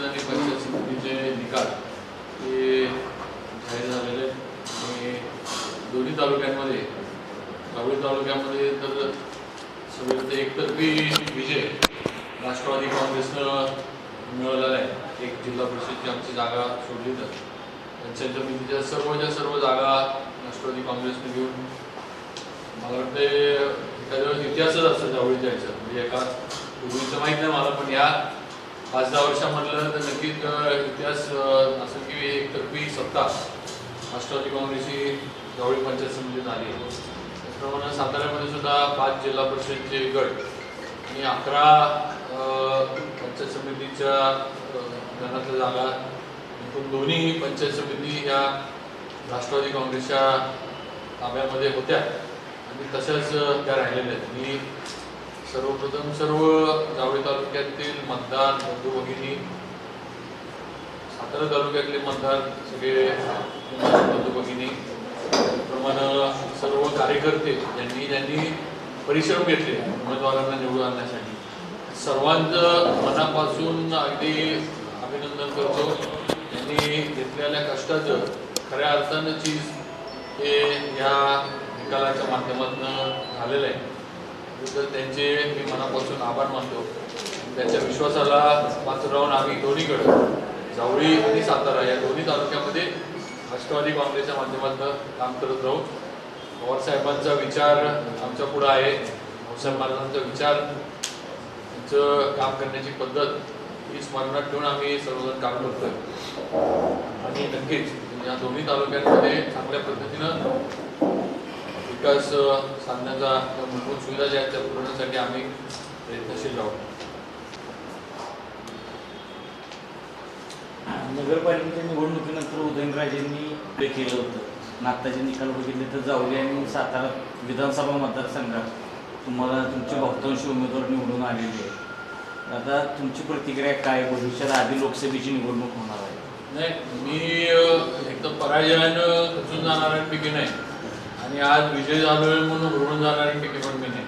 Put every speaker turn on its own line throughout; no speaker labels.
शिवसेनाने पक्षाचे पंचायत निकाल. हे जाहीर झालेले आणि दोन्ही तालुक्यांमध्ये राहुरी तालुक्यामध्ये तर सगळ्यात एकतर्फी विजय राष्ट्रवादी काँग्रेसनं मिळवलेला आहे. एक जिल्हा परिषदची आमची जागा सोडली तर. त्यांच्या समितीच्या सर्वच्या सर्व जागा राष्ट्रवादी काँग्रेसने घेऊन. मला वाटते एखाद्या वेळेस इतिहासच असतं जावळीच्या द्यायचा म्हणजे एका पूर्वीचं माहीत नाही मला पण या पाच दहा वर्षामधलं तर नक्कीच इतिहास असं की एकतर्फी सत्ता राष्ट्रवादी काँग्रेसची जावळी पंचायत समितीत आली त्याचप्रमाणे साताऱ्यामध्ये सुद्धा पाच जिल्हा परिषदचे गट आणि अकरा पंचायत समितीच्या गणातल्या जागा. एकूण दोन्ही पंचायत समिती ह्या राष्ट्रवादी काँग्रेसच्या ताब्यामध्ये होत्या आणि तशाच त्या राहिलेल्या आहेत. मी सर्वप्रथम सर्व जावळी तालुक्यातील मतदार बंधू भगिनी सातारा तालुक्यातले मतदार सगळे बंधू भगिनी त्याचप्रमाणे सर्व कार्यकर्ते ज्यांनी ज्यांनी परिश्रम घेतले उमेदवारांना निवडून आणण्यासाठी. सर्वांचं मनापासून अगदी अभिनंदन करतो. त्यांनी घेतलेल्या कष्टाचं खऱ्या अर्थानं चीज हे या निकालाच्या माध्यमातून झालेलं आहे. तर त्यांचे मी मनापासून आभार मानतो. त्यांच्या विश्वासाला पात्र राहून आम्ही दोन्हीकडे जावळी आणि सातारा या दोन्ही तालुक्यामध्ये राष्ट्रवादी काँग्रेसच्या माध्यमातून काम करत राहू. पवारसाहेबांचा विचार आमच्या पुढं आहे. भाऊसाहेब महाराजांचा विचार त्यांचं काम करण्याची पद्धत ही स्मरणात ठेवून आम्ही सर्वजण काम करतोय. आणि नक्कीच या दोन्ही तालुक्यांमध्ये चांगल्या पद्धतीनं विकास अ, साधण्याचा मूलभूत सुविधा ज्या आहेत त्या पुरवण्यासाठी आम्ही प्रयत्नशील राहू.
नगरपालिकेच्या निवडणुकीनंतर उदयनराजेंनी ते केलं होतं. नागताचे निकाल बघितले तर जावली आणि सातारा विधानसभा मतदारसंघात तुम्हाला तुमचे बहुतांश उमेदवार निवडून आलेले आहेत. आता तुमची प्रतिक्रिया काय? भविष्यात आधी लोकसभेची निवडणूक होणार आहे.
नाही मी एकदम पराजयानं खचून जाणाऱ्यांपैकी नाही. आणि आज विजय झालोय म्हणून हुरळून जाणाऱ्यांपैकी पण मी नाही.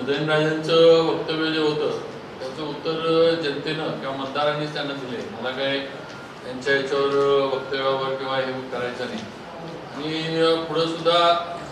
उदयनराजांचं वक्तव्य जे होतं त्याचं उत्तर जनतेनं किंवा मतदारांनीच त्यांना दिले मला काय त्यांच्या याच्यावर वक्तव्यावर किंवा हे करायचं नाही. आणि पुढं सुद्धा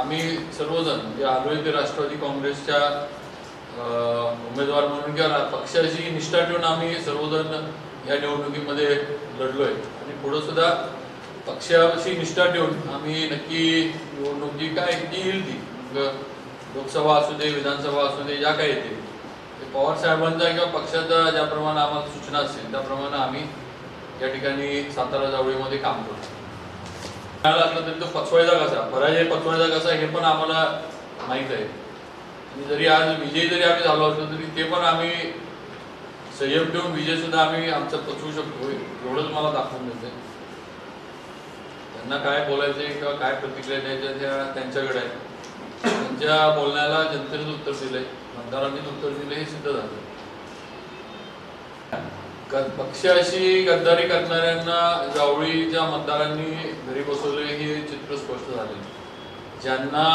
आम्ही सर्वजण जे आलोय ते राष्ट्रवादी काँग्रेसच्या उमेदवार म्हणून किंवा पक्षाशी निष्ठा ठेवून आम्ही सर्वजण या निवडणुकीमध्ये लढलोय. आणि पुढं सुद्धा पक्षाशी निष्ठा ठेवून आम्ही नक्की निवडणुकी काय ती येईल ती. मग लोकसभा असू दे विधानसभा असू दे ज्या काय येते ते पवार साहेबांचा किंवा पक्षाचा ज्याप्रमाणे आम्हाला सूचना असतील त्याप्रमाणे आम्ही या ठिकाणी सातारा जावळीमध्ये काम करतो मिळाला असला तरी तो पचवायचा कसा? पराजय पचवायचा कसा हे पण आम्हाला माहीत आहे. आणि जरी आज विजयी जरी आम्ही झालो असलो तरी ते पण आम्ही संयम ठेवून विजय सुद्धा आम्ही आमचा पचवू शकतो एवढंच मला दाखवून देते त्यांना काय बोलायचे किंवा काय प्रतिक्रिया द्यायच्या त्या त्यांच्याकडे त्यांच्या बोलण्याला जनतेनेच उत्तर दिले मतदारांनीच उत्तर दिले हे सिद्ध झालं पक्षाशी गद्दारी करणाऱ्यांना जावळीच्या मतदारांनी घरी बसवले हे चित्र स्पष्ट झाले ज्यांना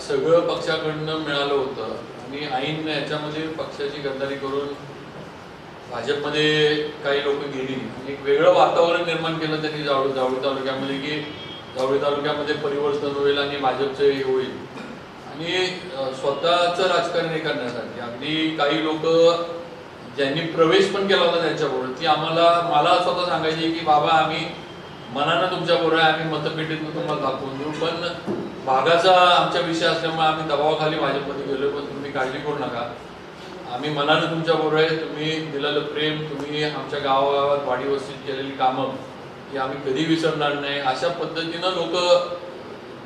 सगळं पक्षाकडनं मिळालं होतं आणि आईन याच्यामध्ये पक्षाची गद्दारी करून भाजपमध्ये काही लोक गेली म्हणजे एक वेगळं वातावरण निर्माण केलं त्यांनी जावळी जावळी तालुक्यामध्ये की जावळी तालुक्यामध्ये परिवर्तन होईल आणि भाजपचं हे होईल. आणि स्वतःचं राजकारण हे करण्यासाठी. अगदी काही लोक ज्यांनी प्रवेश पण केला होता त्यांच्याबरोबर ती आम्हाला मला स्वतः सांगायची की बाबा आम्ही मनानं तुमच्या बरोबर आहे आम्ही मतपेटीतून तुम्हाला दाखवून देऊ. पण भागाचा आमच्या विषय असल्यामुळे आम्ही दबावाखाली भाजपमध्ये गेलो पण तुम्ही काळजी करू नका. आम्ही मनानं तुमच्या बरोबर आहे. तुम्ही दिलेलं प्रेम तुम्ही आमच्या गावागावात वाडी वस्तीत केलेली कामं ही आम्ही कधी विसरणार नाही. अशा पद्धतीनं लोक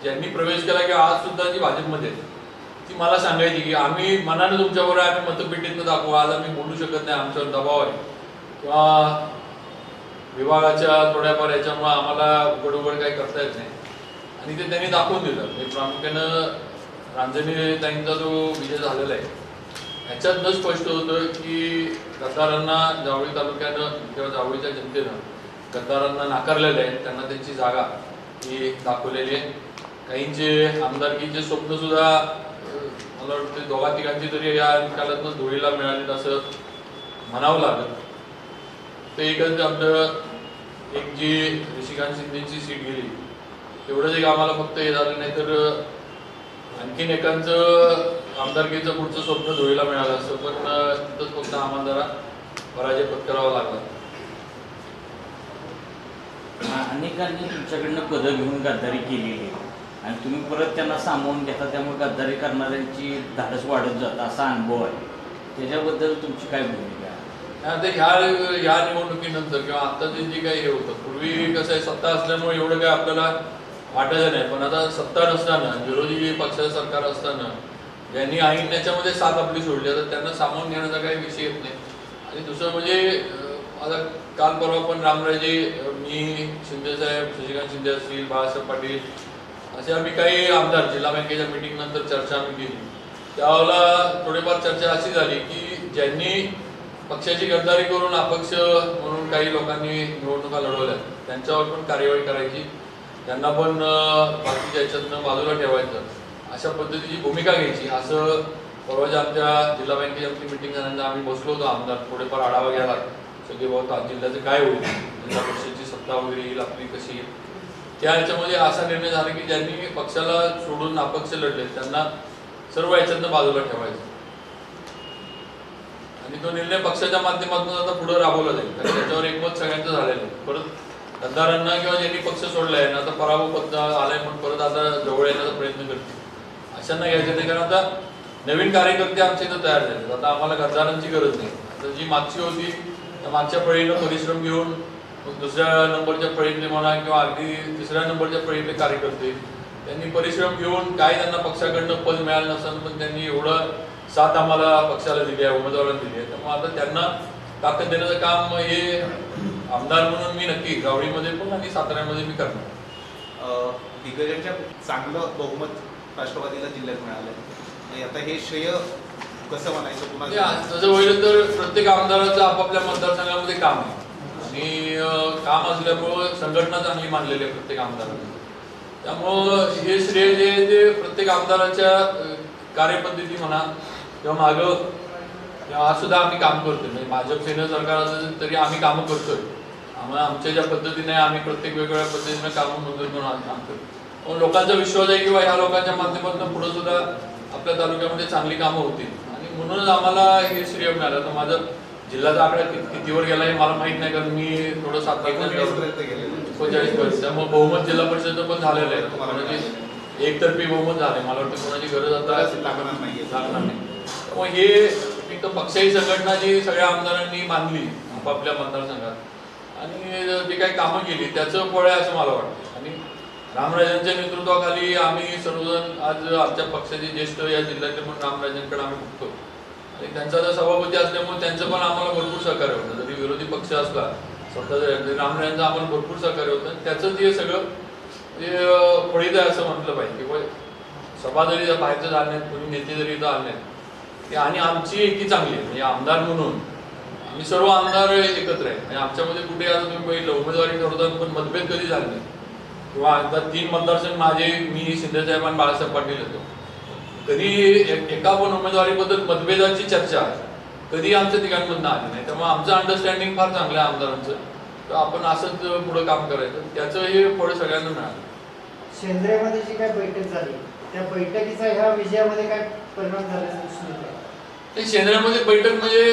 ज्यांनी प्रवेश केला की आज सुद्धा जी भाजपमध्ये ती मला सांगायची की आम्ही मनानं तुमच्याबरोबर आहे, आम्ही मतपेटीतनं दाखवू. आज आम्ही बोलू शकत नाही. आमच्यावर दबाव आहे. किंवा विभागाच्या थोड्याफार याच्यामुळं आम्हाला उघड काही करता येत नाही. आणि ते त्यांनी दाखवून दिलं. म्हणजे प्रामुख्यानं रांजणी ताईंचा जो विजय झालेला आहे ह्याच्यातनं स्पष्ट होतं की गद्दारांना जावळी तालुक्यानं किंवा जावळीच्या जनतेनं गद्दारांना नाकारलेलं आहे त्यांना त्यांची जागा ही दाखवलेली आहे. काहींचे आमदारकीचे स्वप्न सुद्धा मला वाटतं दोघा तिघांची तरी या निकालातनं धुळीला मिळाली असं म्हणावं लागलं. ते एकच आमचं एक जी ऋषिकांत शिंदेची सीट गेली तेवढंच एक आम्हाला फक्त हे झालं नाही तर आणखीन एकांचं आमदारकीचं पुढचं स्वप्न धुळीला मिळालं असतं पण तिथंच फक्त आम्हाला जरा पराजय पत्करावा लागला.
अनेकांनी तुमच्याकडनं पदं घेऊन गद्दारी केलेली आहे. आणि तुम्ही परत त्यांना सामावून घेता त्यामुळे गद्दारी करणाऱ्यांची धाडस वाढत जातं असा अनुभव आहे. त्याच्याबद्दल तुमची काय भूमिका आहे?
आता ह्या ह्या निवडणुकीनंतर किंवा आत्ताचे जे काही हे होतं पूर्वी कसं आहे सत्ता असल्यामुळे एवढं काय आपल्याला वाटायचं नाही पण आता सत्ता नसताना विरोधी पक्षाचं सरकार असताना ज्यांनी आईन त्याच्यामध्ये साथ आपली सोडली तर त्यांना सामावून घेण्याचा काही विषय येत नाही. आणि दुसरं म्हणजे आता काल परवा पण रामराजे मी शिंदेसाहेब शशिकांत शिंदे असतील बाळासाहेब पाटील असे आम्ही काही आमदार जिल्हा बँकेच्या मीटिंग नंतर चर्चा आम्ही केली. त्यावेळेला थोडीफार चर्चा अशी झाली की ज्यांनी पक्षाची गद्दारी करून अपक्ष म्हणून काही लोकांनी निवडणुका लढवल्या त्यांच्यावर पण कार्यवाही करायची. त्यांना पण बाकी बाकीच्या बाजूला ठेवायचं. अशा पद्धतीची भूमिका घ्यायची. असं परवाच्या आमच्या जिल्हा बँकेची आमची मिटिंग झाल्यानंतर आम्ही बसलो होतो आमदार. थोडेफार आढावा घ्यायला. सगळे बहुत जिल्ह्याचं काय होईल? जिल्हा परिषदेची सत्ता वगैरे येईल आपली कशी येईल? त्या ह्याच्यामध्ये असा निर्णय झाला की ज्यांनी पक्षाला सोडून अपक्ष लढले त्यांना सर्व याच्यातनं बाजूला ठेवायचं. आणि तो निर्णय पक्षाच्या माध्यमातून आता पुढे राबवला जाईल. कारण त्याच्यावर एकमत सगळ्यांचं झालेलं आहे. परत गद्दारांना किंवा ज्यांनी पक्ष सोडलाय ना आता पराभव पत्र आलाय म्हणून परत आता जवळ येण्याचा प्रयत्न करतील. अशांना घ्यायचं नाही कारण आता नवीन कार्यकर्ते आमच्या इथं तयार झाले आता आम्हाला घरदारांची गरज नाही. आता जी मागची होती त्या मागच्या पळीनं परिश्रम घेऊन दुसऱ्या नंबरच्या फळीतले म्हणा किंवा अगदी तिसऱ्या नंबरच्या पळीतले कार्यकर्ते त्यांनी परिश्रम घेऊन काय त्यांना पक्षाकडनं पद मिळालं नसेल पण त्यांनी एवढं साथ आम्हाला पक्षाला दिली आहे उमेदवारांना दिली आहे. त्यामुळे आता त्यांना ताकद देण्याचं काम हे आमदार म्हणून मी नक्की गावडीमध्ये पण आणि साताऱ्यामध्ये मी करणार.
दिग्गजांच्या चांगलं बहुमत राष्ट्रवादीला जिल्ह्यात मिळालं आणि आता हे श्रेय कसं म्हणायचं
म्हणजे
कुणाला
तसं होईल तर प्रत्येक आमदाराचं आपापल्या मतदारसंघामध्ये काम आहे. आणि काम असल्यामुळं संघटना चांगली मानलेली आहे प्रत्येक आमदाराने. त्यामुळं हे श्रेय जे आहे ते प्रत्येक आमदाराच्या कार्यपद्धती म्हणा किंवा मागं किंवा आज सुद्धा आम्ही काम करतोय. म्हणजे भाजप सेना सरकार असेल तरी आम्ही कामं करतोय. आम्हाला आमच्या ज्या पद्धतीने आम्ही प्रत्येक वेगवेगळ्या पद्धतीने कामं मंजूर करून आज काम करतो मग लोकांचा विश्वास आहे किंवा ह्या लोकांच्या माध्यमातून पुढे सुद्धा आपल्या तालुक्यामध्ये चांगली कामं होतील. आणि म्हणूनच आम्हाला हे श्रेय मिळालं. तर माझं जिल्ह्याचा आकडा किती कितीवर गेला हे मला माहीत नाही कारण मी थोडं सात एकोणचाळीस पर्यंत त्यामुळे बहुमत जिल्हा परिषद पण झालेलं आहे. कोणाची एकतर्फी बहुमत झाले मला वाटतं कोणाची गरज आता
लागणार
नाही. त्यामुळे हे एक तर पक्षाची संघटना जी सगळ्या आमदारांनी मानली आपापल्या मतदारसंघात. आणि जी काही कामं केली त्याचं फळ आहे असं मला वाटतं. रामराजांच्या नेतृत्वाखाली आम्ही सर्वजण आज आमच्या पक्षाचे ज्येष्ठ या जिल्ह्याचे पण रामराजांकडे आम्ही बघतो. आणि त्यांचा आता सभापती असल्यामुळे त्यांचं पण आम्हाला भरपूर सहकार्य होतं. जरी विरोधी पक्ष असला स्वतः जरी रामराजांचं आम्हाला भरपूर सहकार्य होतं. त्याचंच हे सगळं जे फळीत आहे असं म्हटलं पाहिजे किंवा सभा जरी बाहेरचं झालं नाहीत कोणी नेते जरी इथं आले नाहीत आणि आमची एकी चांगली आहे. म्हणजे आमदार म्हणून आम्ही सर्व आमदार एकत्र आहे. म्हणजे आमच्यामध्ये कुठे आता तुम्ही पहिलं उमेदवारी ठरवताना पण मतभेद कधी झाले नाही किंवा आता तीन मतदारसंघ माझे मी शिंदेसाहेब आणि बाळासाहेब पाटील येतो कधी एका पण उमेदवारीबद्दल मतभेदाची चर्चा कधी आमच्या ठिकाणमधनं आली नाही. त्यामुळे आमचं अंडरस्टँडिंग फार चांगलं आहे आमदारांचं. तर आपण असंच पुढं काम करायचं. त्याचं हे फळ सगळ्यांना मिळालं.
शेंद्रेमध्ये जी काय बैठक झाली त्या बैठकीचा ह्या विजयामध्ये काय परिणाम आहे
ते शेंद्र्यामध्ये बैठक म्हणजे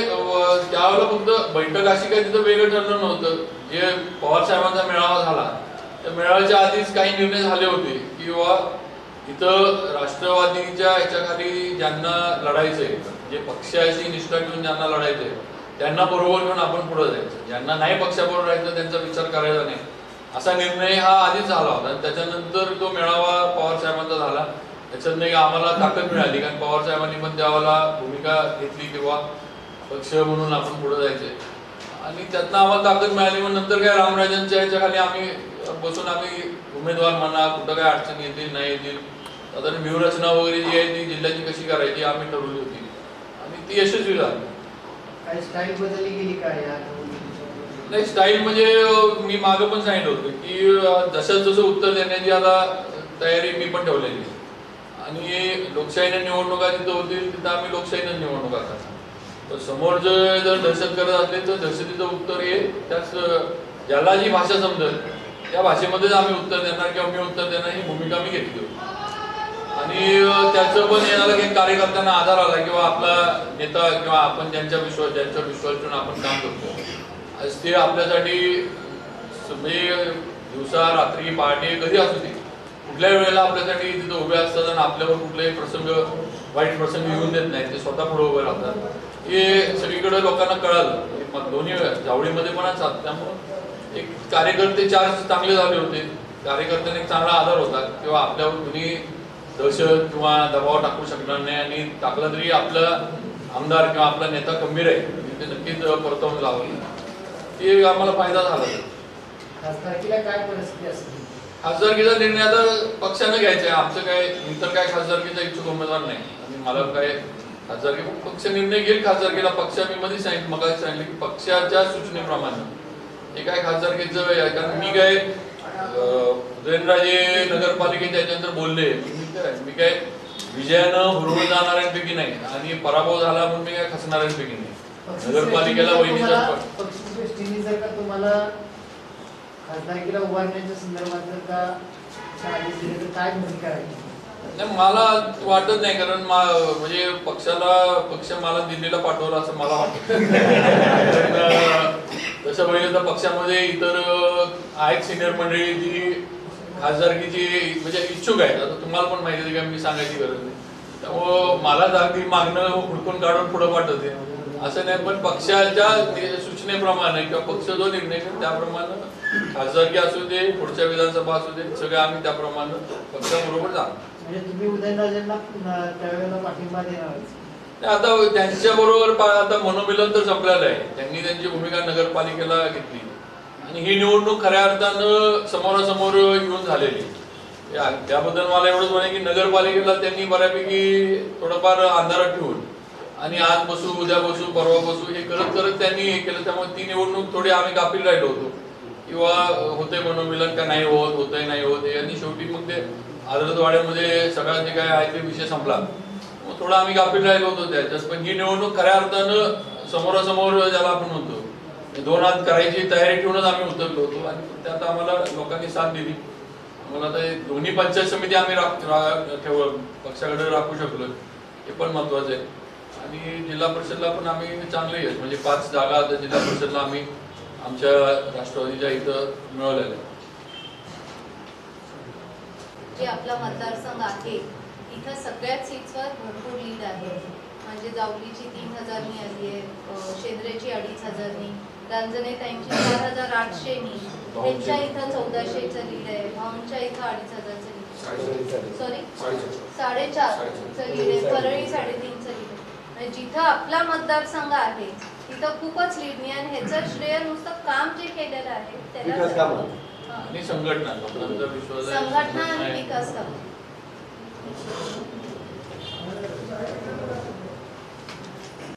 त्यावेळेला फक्त बैठक अशी काही तिथं वेगळं ठरलं नव्हतं. जे पवार साहेबांचा मेळावा झाला त्या मेळाव्याच्या आधीच काही निर्णय झाले होते की बाबा इथं राष्ट्रवादीच्या ह्याच्याखाली ज्यांना लढायचंय जे पक्षाशी निष्ठा घेऊन ज्यांना लढायचंय त्यांना बरोबर घेऊन आपण पुढे जायचं. ज्यांना नाही पक्षाबरोबर राहायचं त्यांचा विचार करायचा नाही. असा निर्णय हा आधीच झाला होता. आणि त्याच्यानंतर तो मेळावा पवार साहेबांचा झाला. त्याच्यात नाही आम्हाला ताकद मिळाली कारण पवार साहेबांनी पण त्यावेळेला भूमिका घेतली किंवा पक्ष म्हणून आपण पुढे जायचंय. आणि त्यातनं आम्हाला ताकद मिळाली मग नंतर काय रामराजांच्या ह्याच्याखाली आम्ही बसून आम्ही उमेदवार म्हणा कुठं काय अडचण येतील नाही येतील साधारण व्यूहरचना वगैरे जी आहे ती जिल्ह्याची कशी करायची आम्ही ठरवली होती. आणि ती यशस्वी झाली.
काही स्टाईल बदलली गेली काय या निवडणुकीच्या?
नाही स्टाईल म्हणजे मी मागं पण सांगितलं होतं की जसं जसं उत्तर देण्याची आता तयारी मी पण ठेवलेली आणि लोकशाहीने निवडणुका जिथं होतील तिथं आम्ही लोकशाहीनं निवडणुका करणार तर समोर जर जर दर्शन करत असले तर दर्शनीचं उत्तर हे त्याच ज्याला जी भाषा समजेल त्या भाषेमध्येच आम्ही उत्तर देणार किंवा मी उत्तर देणार ही भूमिका मी घेतली होती. आणि त्याचं पण येणारा काही कार्यकर्त्यांना आधार आला किंवा आपला नेता किंवा आपण ज्यांच्या विश्वास ज्यांच्या विश्वास ठेवून आपण काम करतो. ते आपल्यासाठी म्हणजे दिवसा रात्री पहाटे कधी असू दे कुठल्याही वेळेला आपल्यासाठी तिथं उभे असतात आणि आपल्यावर कुठलाही प्रसंग वाईट प्रसंग येऊन देत नाही ते स्वतः पुढे उभे राहतात. हे सगळीकडे लोकांना कळालं. मग दोन्ही जावळीमध्ये पण असतात त्यामुळं एक कार्यकर्ते चार चांगले झाले होते. कार्यकर्त्यांना एक चांगला आधार होता किंवा आपल्यावर कुणी दहशत किंवा दबाव टाकू शकणार नाही आणि टाकला तरी आपला आमदार किंवा आपला नेता खंबीर आहे. ते नक्कीच परतवून लावलं ते आम्हाला फायदा झाला.
खासदारकीला काय परिस्थिती असते?
खासदारकीचा निर्णय आता पक्षानं घ्यायचा आहे. आमचं काय इतर काय खासदारकीचा इच्छुक उमेदवार नाही. आणि मला काय खासदारकी पक्ष निर्णय घेईल खासदारकीला. पक्ष मी मध्ये सांगितलं मग सांगितलं की पक्षाच्या सूचनेप्रमाणे. हे काय खासदारकीचं आहे. कारण मी काय उदयनराजे नगरपालिकेच्या याच्यानंतर बोलले. मी काय विजयानं हुरवून जाणाऱ्यांपैकी नाही. आणि पराभव झाला म्हणून मी काय खचणाऱ्यांपैकी नाही. नगरपालिकेला वहिनीचा पण-
पक्षी दृष्टीने जर का तुम्हाला खासदारकीला उभारण्याच्या संदर्भात जर का आदेश दिले तर काय
नाही मला वाटत नाही कारण म्हणजे पक्षाला पक्ष मला दिल्लीला पाठवलं असं मला वाटतं तसं पाहिलं तर पक्षामध्ये इतर आहेत सिनियर मंडळी जी खासदारकीची म्हणजे इच्छुक आहेत. आता तुम्हाला पण माहिती आहे का मी सांगायची गरज नाही. त्यामुळं मला जागी मागणं हुडकून काढून पुढं पाठवते. असं नाही पण पक्षाच्या सूचनेप्रमाणे किंवा पक्ष जो निर्णय करेल त्याप्रमाणे खासदारकी असू दे पुढच्या विधानसभा असू दे सगळं आम्ही त्याप्रमाणे पक्षाबरोबर जाणार.
म्हणजे
आता त्यांच्या बरोबर आता मनोमिलन तर संपलेलं आहे. त्यांनी त्यांची भूमिका नगरपालिकेला घेतली. आणि ही निवडणूक खऱ्या अर्थानं समोरासमोर येऊन झालेली त्याबद्दल मला एवढंच म्हणे की नगरपालिकेला त्यांनी बऱ्यापैकी थोडंफार अंधारात ठेवून आणि आज बसू उद्या बसू परवा बसू हे करत करत त्यांनी हे केलं. त्यामुळे ती निवडणूक थोडी आम्ही गाफील राहिलो होतो. किंवा होते मनोमिलन का नाही होत होतंय नाही होत आणि शेवटी मग ते आदरतवाड्यामध्ये सगळा जे काय आहे ते विषय संपला. मग थोडं आम्ही गाफील राहिलो होतो त्याच्यात. पण ही निवडणूक खऱ्या अर्थानं समोरासमोर ज्याला आपण म्हणतो दोन हात करायची तयारी ठेवूनच आम्ही उतरलो होतो. आणि त्यात आम्हाला लोकांनी साथ दिली. आम्हाला आता दोन्ही पंचायत समिती आम्ही राख- रा- ठेव पक्षाकडे राखू शकलो. हे पण महत्वाचं आहे. आणि जिल्हा परिषदला पण आम्ही चांगले आहेत. म्हणजे पाच जागा आता जिल्हा परिषदला आम्ही आमच्या राष्ट्रवादीच्या इथं मिळवलेल्या आहेत.
जे आपला मतदारसंघ आहे इथं सगळ्याच सीट्सवर भरपूर लीड आहे म्हणजे जावलीची तीन हजारनी आली आहे शेंद्रेची अडीच हजारनी रांजणेताईंची चार हजार आठशेनी त्यांच्या इथं चौदाशेचं लीड आहे भाऊंच्या इथं अडीच हजारचं लीड सॉरी साडेचारचं. लीड आहे परळी साडेतीनचं लीड जिथं आपला मतदारसंघ आहे तिथं खूपच लीड आणि ह्याचं श्रेय नुसतं काम जे केलेलं आहे
विकास
त्याला
कामं.
हां.
आणि संघटना लोकांचा विश्वास आहे
संघटना आणि. विकास कामं